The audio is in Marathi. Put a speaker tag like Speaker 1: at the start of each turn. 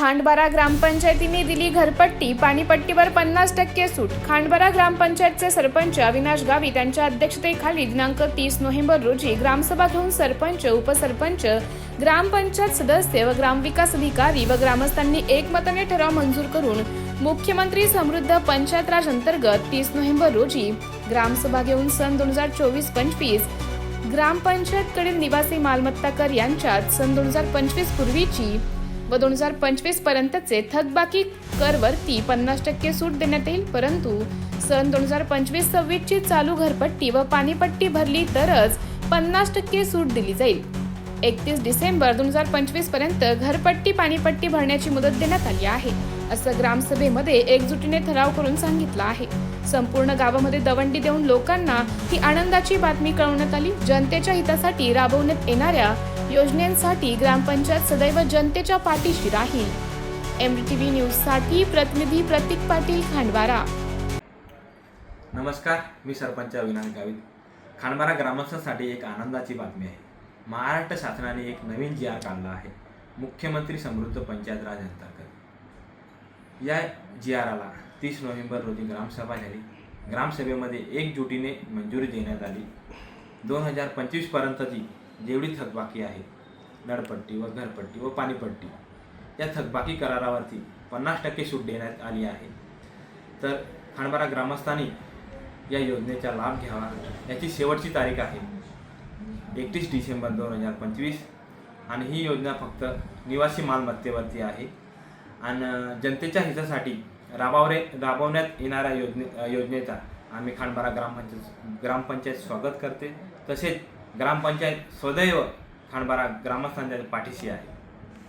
Speaker 1: खांडबारा ग्रामपंचायतीने दिली घरपट्टी. पाणीपट्टीवर पन्नास टक्के सूट. खांडबारा ग्रामपंचायतचे सरपंच अविनाश गावित यांच्या अध्यक्षतेखाली दिनांक तीस नोव्हेंबर रोजी ग्रामसभा घेऊन सरपंच उपसरपंच ग्रामपंचायत सदस्य व ग्रामविकास अधिकारी व ग्रामस्थांनी एकमताने ठराव मंजूर करून मुख्यमंत्री समृद्ध पंचायत राज अंतर्गत तीस नोव्हेंबर रोजी ग्रामसभा घेऊन सन दोन हजार चोवीस पंचवीस ग्रामपंचायतकडील निवासी मालमत्ता कर यांच्यात सन दोन हजार पंचवीस पूर्वीची व दोन हजार पंचवीस पर्यंतचे थकबाकी करवरती पन्नास टक्के सूट देण्यात येईल. परंतु सन दोन हजार पंचवीस सव्वीसची चालू घरपट्टी व पाणीपट्टी भरली तरच पन्नास टक्के सूट दिली जाईल. एकतीस डिसेंबर दोन हजार पंचवीसपर्यंत घरपट्टी पाणीपट्टी भरण्याची मुदत देण्यात आली आहे असं ग्रामसभेमध्ये एकजुटीने ठराव करून सांगितलं आहे. संपूर्ण गावामध्ये दवंडी देऊन लोकांना ही आनंदाची बातमी कळवण्यात आली. जनतेच्या हितासाठी राबवण्यात येणाऱ्या योजनेसाठी ग्रामपंचायत सदैव जनतेच्या पाठीशी राहील. एम टी व्ही न्यूजसाठी प्रतिनिधी प्रतीक पाटील खांडवारा.
Speaker 2: नमस्कार मी सरपंच अविनाश गावित. खांडबारा ग्रामस्थांसाठी एक आनंदाची बातमी आहे. महाराष्ट्र शासनाने एक नवीन जी आर काढला आहे. मुख्यमंत्री समृद्ध पंचायत राज अंतर्गत. या जी आराला तीस नोव्हेंबर रोजी ग्रामसभा झाली. ग्रामसभेमध्ये एकजुटीने मंजुरी देण्यात आली. दोन हजार पंचवीसपर्यंतची जेवढी थकबाकी आहे नळपट्टी व घरपट्टी व पाणीपट्टी या थकबाकी करारावरती पन्नास टक्के सूट देण्यात आली आहे. तर खांडबारा ग्रामस्थांनी या योजनेचा लाभ घ्यावा याची शेवटची तारीख आहे. एकतीस डिसेंबर दोन हजार पंचवीस. आणि ही योजना फक्त निवासी मालमत्तेवरती आहे. आणि जनतेच्या हितासाठी राबावरे राबवण्यात येणाऱ्या योजने योजनेचा आम्ही खांडबारा ग्रामपंचायत ग्रामपंचायत स्वागत करते. तसेच ग्रामपंचायत सदैव खांडबारा ग्रामस्थांच्या पाठीशी आहे.